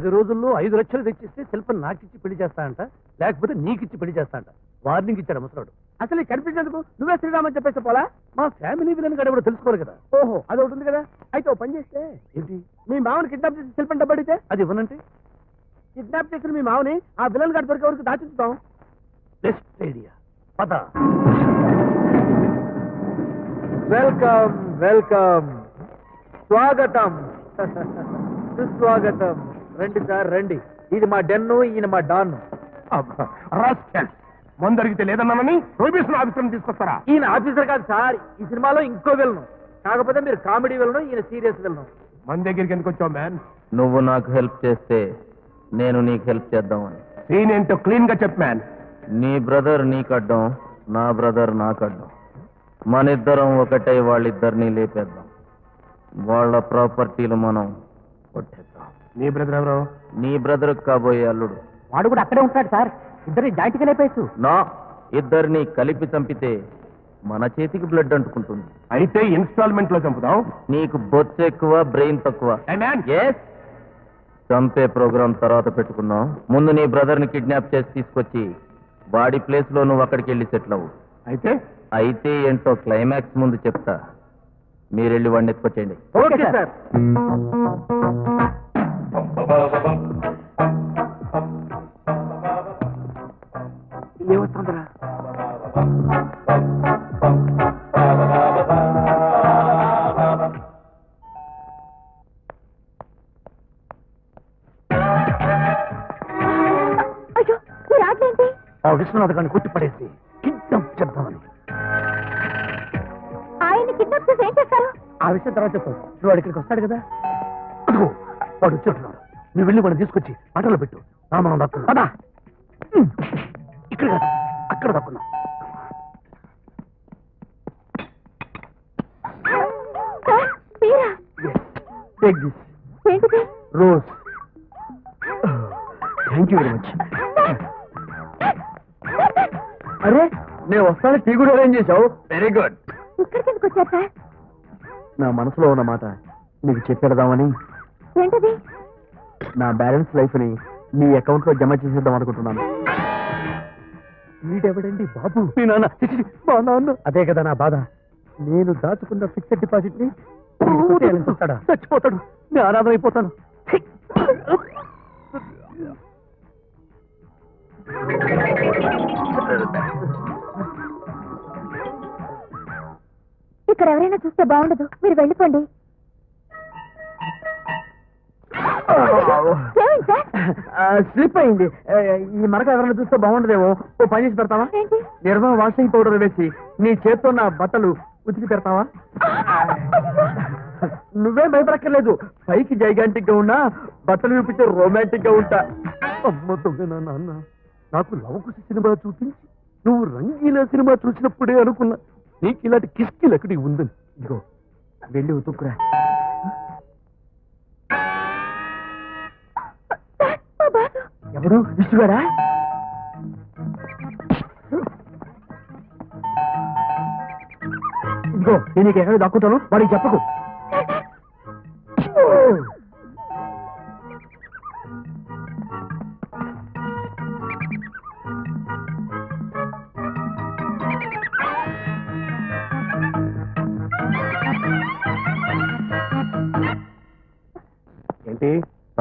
పది రోజుల్లో ఐదు లక్షలు తెచ్చిస్తే శిల్పం నాకిచ్చి పెళ్ళి చేస్తానంట లేకపోతే నీకిచ్చి పెళ్ళి చేస్తా అంట వార్నింగ్ ఇచ్చాడు ముసలాడు. అసలు కనిపించేందుకు నువ్వే శ్రీరామని చెప్పేసి పోలా? మా ఫ్యామిలీ విలన్ గడ తెలుసుకోవాలి కదా. ఓహో అది ఒకటి ఉంది కదా. అయితే ఓ పని చేస్తే ఏంటి? మీ మామని కిడ్నాప్ చేసి శిల్పం డబ్బడితే అది ఇవ్వనంటే? కిడ్నాప్ చేసిన మీ మామని ఆ విలన్ గడ దొరికే వరకు దాచుతాం. బెస్ట్ ఐడియా పద. వెల్కమ్ వెల్కమ్ స్వాగతం. సుస్వాగతం. రండి సార్ రండి. ఇది మా డెన్ను ఈయన మా డాన్ను. మందరిగితే లేదన్నానని ప్రొహిబిషన్ ఆఫీసర్ తీసుకొస్తారా? ఈయన ఆఫీసర్ కాదు సార్ ఈ సినిమాలో ఇంకో విలను. కాకపోతే మీరు కామెడీ విలను ఈయన సీరియస్ విలను. మన దగ్గరికి ఎందుకు వచ్చావు మ్యాన్? నువ్వు నాకు హెల్ప్ చేస్తే నేను నీకు హెల్ప్ చేద్దామని. సీన్ ఏంటో క్లీన్గా చెప్పు మ్యాన్. నీ బ్రదర్ నీకడ్డం నా బ్రదర్ నాకడ్డం మనిద్దరం ఒకటై వాళ్ళిద్దరిని లేపేద్దాం. వాళ్ళ ప్రాపర్టీలు మనం కొట్టేద్దాం. నీ బ్రదర్ ఎవరు? నీ బ్రదర్ కాబోయే అల్లుడు. వాడు కూడా అక్కడే ఉంటాడు సార్. ఇద్దరిని జాయింట్గా లేపేచ్చు నా ఇద్దరిని కలిపి చంపితే మన చేతికి బ్లడ్ అంటుకుంటుంది. అయితే ఇన్స్టాల్మెంట్లో చంపుదాం నీకు బొచ్చు ఎక్కువ బ్రెయిన్ తక్కువ. చంపే ప్రోగ్రాం తర్వాత పెట్టుకుందాం. ముందు నీ బ్రదర్ని కిడ్నాప్ చేసి తీసుకొచ్చి వాడి ప్లేస్లో నువ్వు అక్కడికి వెళ్ళి సెటిల్ అవ్వు. అయితే? అయితే ఏంటో క్లైమాక్స్ ముందు చెప్తా. మీరెళ్ళి వాడిని ఎత్తుకొచ్చేయండి. Okay sir. ఆ విశ్వనాథ్ గారిని కొట్టి పడేసి కిడ్నాప్ చేద్దామని. ఆయన్ని కిడ్నాప్ చేసి ఏం చేస్తారు? ఆ విషయం తర్వాత చెప్తాను. నువ్వు వాడు ఇక్కడికి వస్తాడు కదా? అదిగో వాడు వచ్చేట్టున్నాడు నువ్వు వెళ్ళి వాడిని తీసుకొచ్చి ఆటలో పెట్టు. రామనం దక్కున్నా పదా. ఇక్కడ కాదు అక్కడ దక్కున్నా. Rose thank you very much నేను వస్తాను టీ కూడా అరేంజ్ చేశావు. వెరీ గుడ్ ఇక్కడికి ఎందుకు వచ్చారు సార్? నా మనసులో ఉన్న మాట నీకు చెప్పేద్దామని ఏంటిది? నా బ్యాలెన్స్ లైఫ్ని మీ అకౌంట్లో జమ చేసేద్దాం అనుకుంటున్నాను. వీడెవడండి బాబు? మీ నాన్న. చి, చి, చి, మా నాన్న. అదే కదా నా బాధ. నేను దాచుకున్న ఫిక్స్డ్ డిపాజిట్ని? చచ్చిపోతాడు. నేను అనాథం అయిపోతాను. ఇక్కడ ఎవరైనా చూస్తే బాగుండదు. మీరు వెళ్ళిపోండి. ఏమైంది సార్? ఆ, స్లిప్ అయింది. ఈ మరక ఎవరైనా చూస్తే బాగుండదేమో. ఓ పని చేసి పెడతావా? ఏంటి? నిర్మా వాషింగ్ పౌడర్ వేసి నీ చేత్తో నా బట్టలు ఉతికి పెడతావా? నువ్వే భయపడక్కర్లేదు. పైకి జైగాంటిక్గా ఉన్నా బట్టలు చూపించే రొమాంటిక్గా ఉంటా. అమ్మ దొంగ నా నాన్న నాకు లవకుశ సినిమా చూపించి నువ్వు రంగీల సినిమా చూసినప్పుడే అనుకున్నా. నీకు ఇలాంటి కిస్కిల్ ఎక్కడి ఉందని. ఇదిగో వెళ్ళి ఉతుక్కురా. ఎవరు? విష్ణుగారా? ఇదిగో నేను నీకు ఎక్కడ దక్కుంటాను? వాడికి చెప్పకు.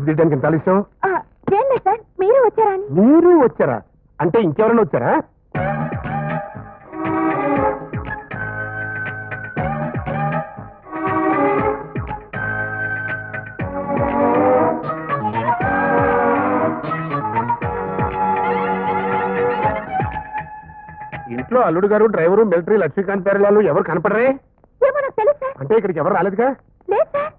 తలుపు తీయడానికి ఎంత ఇష్టం ఆ, ఏం లేదు సార్ మీరు వచ్చారా అని. మీరు వచ్చారా? అంటే ఇంకెవరైనా వచ్చారా? ఇంట్లో అల్లుడు గారు డ్రైవరు మిలిటరీ లక్ష్మీకాంత్ పేరలాలు ఎవరు కనపడరే? ఏమో నాకు తెలుసు సార్. అంటే ఇక్కడికి ఎవరు రాలేదుగా? లేదు సార్.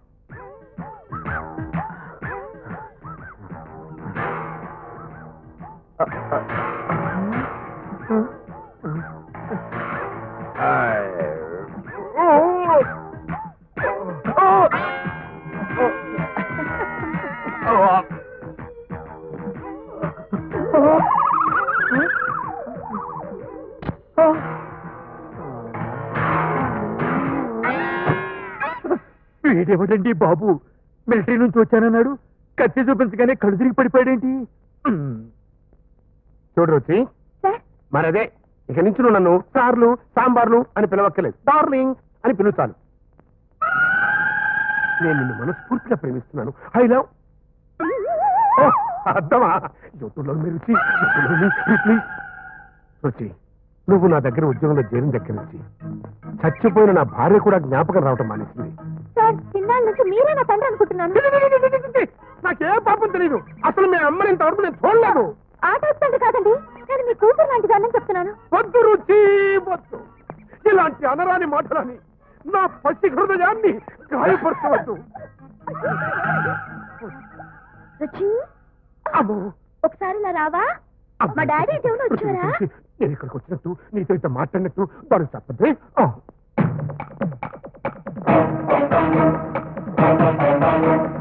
వీడెవడండి బాబు? మిలిటరీ నుంచి వచ్చానన్నాడు. కత్తి చూపించగానే కళ్ళు తిరిగి పడిపోయాడేంటి? చూడు రుచి. మరదే ఇక నుంచి నువ్వు నన్ను. సార్లు సాంబార్లు అని పిలవక్కలేదు డార్లింగ్ అని పిలుస్తాను నేను నిన్ను మనస్ఫూర్తిగా ప్రేమిస్తున్నాను. I love. అర్థమా? యూట్యూబ్లో మీరు రుచి నువ్వు నా దగ్గర ఉద్యోగంలో చేరిన దగ్గర నుంచి చచ్చిపోయిన నా భార్య కూడా జ్ఞాపకం రావటం మానేసింది. మీరే నా తండ్రి అనుకుంటున్నాను. నాకేం పాపం తెలియదు అసలు మీ అమ్మని ఇంతవరకు నేను చూడలేదు. ఆట వస్తుంది కాదండి నేను మీ కూతురు లాంటిది అని చెప్తున్నాను. వద్దు రుచి వద్దు. ఇలాంటి అనరాని మాటలని నా పసి హృదయాన్ని గాయపరచవద్దు. రుచి అమ్మో. ఒకసారి ఇలా రావా? మా డాడీ దేవుడు వచ్చారా? నేను ఇక్కడికి వచ్చినట్టు నీతో ఇంత మాట్లాడినట్టు దానికి చెప్పద్దే ఆ. Clean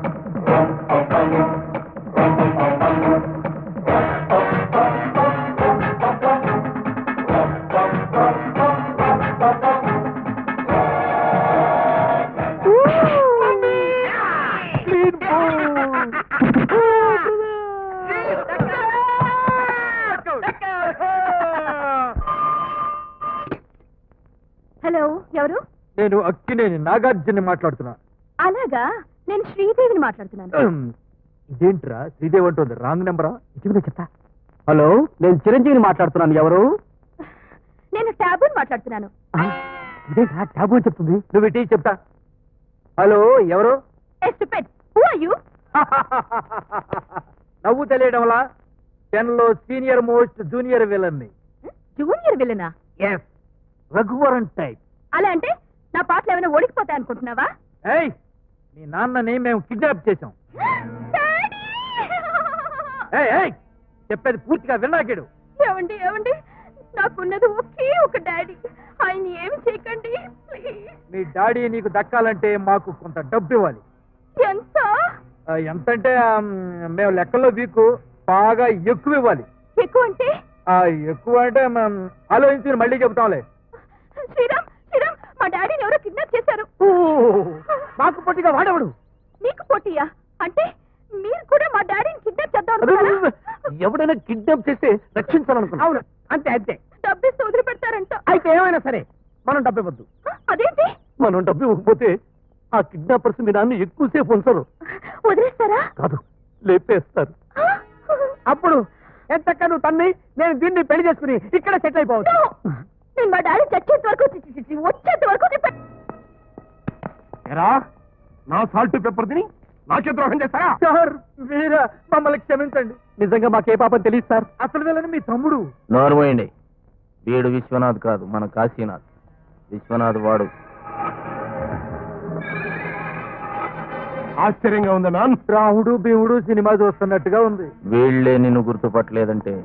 హలో ఎవరు? నేను అక్కినేని నాగార్జుని మాట్లాడుతున్నా. అలాగా? నేను శ్రీదేవిని మాట్లాడుతున్నాను. ఇదేంట్రా? శ్రీదేవి అంటుంది రాంగ్ నెంబరా? చెప్తా. హలో నేను చిరంజీవిని మాట్లాడుతున్నాను ఎవరు? నేను టాబూని మాట్లాడుతున్నాను. టాబు అని చెప్తుంది. నువ్వు ఇటీ చెప్తా. హలో ఎవరు? నవ్వు తెలియడం వల్ల టెన్లో సీనియర్ మోస్ట్ జూనియర్ విలన్ని. జూనియర్ విలనా? Yes Raghuvaran type. అలా అంటే నా పాటలు ఏమైనా ఓడికిపోతాయి అనుకుంటున్నావా? ఏయ్! మీ నాన్నని మేము కిడ్నాప్ డాడీ! ఏయ్ ఏయ్! చెప్పేది పూర్తిగా విన్నాకేడు. ఏమండి ఏమండి? నాకున్నది ఒకే ఒక డాడీ. ఆయన ఏమి చేయకండి ప్లీజ్. మీ డాడీ నీకు దక్కాలంటే మాకు కొంత డబ్బు ఇవ్వాలి. ఎంత? ఆ, ఎంతంటే ఆ, మేము లెక్కల్లో వీకు బాగా ఎక్కువ ఇవ్వాలి ఎక్కువ అంటే ఆ, ఎక్కువ అంటే మ- ఆలోచించి మళ్ళీ చెబుతాంలే. శ్రీరామ్ శ్రీరామ్ మా డాడీని ఎవరో కిడ్నాప్ చేశారు. నాకు పొట్టిగా వాడేవాడు? మీకు పోటీయా అంటే మీరు కూడా మా డాడీని కిడ్నాప్ చేద్దాం? ఎవడైనా కిడ్నాప్ చేస్తే రక్షించాలనుకున్నా. అవును అంతే అంతే. డబ్బిస్తే వదిలిపెడతారంట అయితే ఏమైనా సరే మనం డబ్బు ఇవ్వద్దు. అదేంటి? మనం డబ్బు ఇవ్వకపోతే ఆ కిడ్నాపర్స్ మీ నాన్న ఎక్కువసేపు ఉంచరు. వదిలేస్తారా? కాదు లేపేస్తారు. అప్పుడు ఎంతక్క నువ్వు తన్ని నేను దీన్ని పెళ్ళి చేసుకుని ఇక్కడ సెటిల్ అయిపోవచ్చు! నేను మా డాడీ చచ్చేంత వరకు వచ్చేంత వరకు ఎరా నా సాల్ట్ పేపర్ తిని నాకే ద్రోహం చేస్తారా? సార్ మీరా మమ్మల్ని క్షమించండి. నిజంగా మాకే పాపం తెలియదు సార్. అసలు వీళ్ళని మీ తమ్ముడు? నోరుమోయండి వీడు విశ్వనాథ్ కాదు మన కాశీనాథ్. విశ్వనాథ్ వాడు. ఆశ్చర్యంగా ఉందా నాన్ రాముడు భీముడు సినిమా చూస్తున్నట్టుగా ఉంది. వీళ్ళే నిన్ను గుర్తుపట్టలేదంటే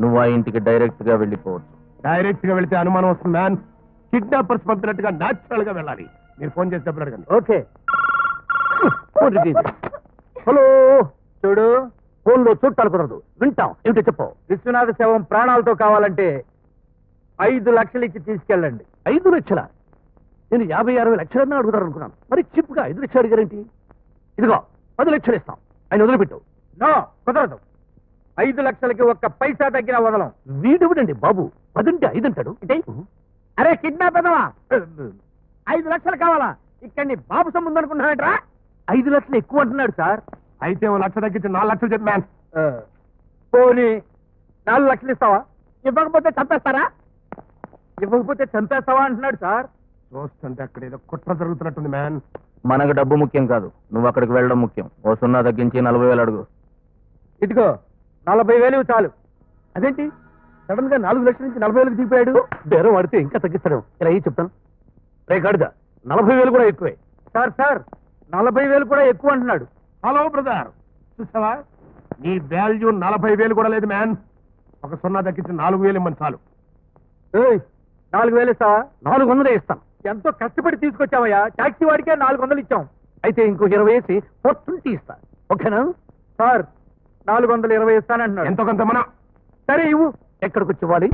నువ్వు ఆ ఇంటికి డైరెక్ట్గా వెళ్ళిపోవచ్చు. డైరెక్ట్గా వెళితే అనుమానం వస్తుంది మ్యాన్. కిడ్నాపర్స్ పంపినట్టుగా న్యాచురల్గా వెళ్ళాలి. మీరు ఫోన్ చేసి డబ్బులు అడగండి ఓకే. హలో. చూడు ఫోన్లో చూడటాలు కుదరదు. వింటాం. ఏమిటో చెప్పు. విశ్వనాథ శవం ప్రాణాలతో కావాలంటే ఐదు లక్షలు ఇచ్చి తీసుకెళ్ళండి. ఐదు లక్షల? నేను యాభై అరవై లక్షలన్నా అడుగుతారు అనుకున్నాను మరి చిప్గా ఐదు లక్షలు అడిగారేంటి? ఇదిగో పది లక్షలు ఇస్తాం. ఆయన వదిలిపెట్టు. నో కుదరదు. ఐదు లక్షలకి ఒక్క పైసా తగ్గిన వదలం. వీడివిడండి బాబు? పదంటే ఐదు అంటాడు అరే కిడ్నాప్ ఎదవా ఐదు లక్షలు కావాలా? ఇక్కడ నీ బాబు సొమ్ము అనుకున్నాడరా ఐదు లక్షలు ఎక్కువ అంటున్నాడు సార్. అయితే ఓ లక్ష తగ్గించి నాలుగు లక్షలు చెప్పి మ్యాన్. ఆ, పోనీ నాలుగు లక్షలు ఇస్తావా? ఇవ్వకపోతే చంపేస్తారా? ఇవ్వకపోతే చంపేస్తావా అంటున్నాడు సార్. చూస్తుంటే అక్కడ ఏదో కుట్ర జరుగుతున్నట్టుంది మ్యాన్. మనకు డబ్బు ముఖ్యం కాదు. నువ్వు అక్కడికి వెళ్ళడం ముఖ్యం. ఓ సున్నా తగ్గించి నలభై వేలు అడుగు. ఇదిగో నలభై వేలు చాలు. అదేంటి? సడన్గా నాలుగు లక్షల నుంచి నలభై వేలకు దిగిపోయాడు. బేరం వాడితే ఇంకా తగ్గిస్తాడు ఇలా అయ్యి చెప్తాను. రే గాడిద నలభై వేలు కూడా ఎక్కువే. సార్ సార్ నలభై వేలు కూడా ఎక్కువ అంటున్నాడు. Hello brother. చూసావా? నీ వాల్యూ నలభై వేలు కూడా లేదు మ్యాన్ ఒక సున్నా తగ్గించి నాలుగు వేలు ఇమ్మని చాలు. ఏయ్, నాలుగు వేలు ఇస్తావా? నాలుగు వందలే ఇస్తాను. ఎంతో కష్టపడి తీసుకొచ్చామయ్యా టాక్సీ వాడికే నాలుగు వందలు ఇచ్చాం. అయితే ఇంకో ఇరవై వేసి ట్వంటీ ఇస్తా. ఓకేనా? సార్ నాలుగు వందల ఇరవై ఇస్తానంటున్నాడు. ఎంతో కొంత మన. సరే ఇవ్వు. ఎక్కడికి వచ్చి ఇవ్వాలి?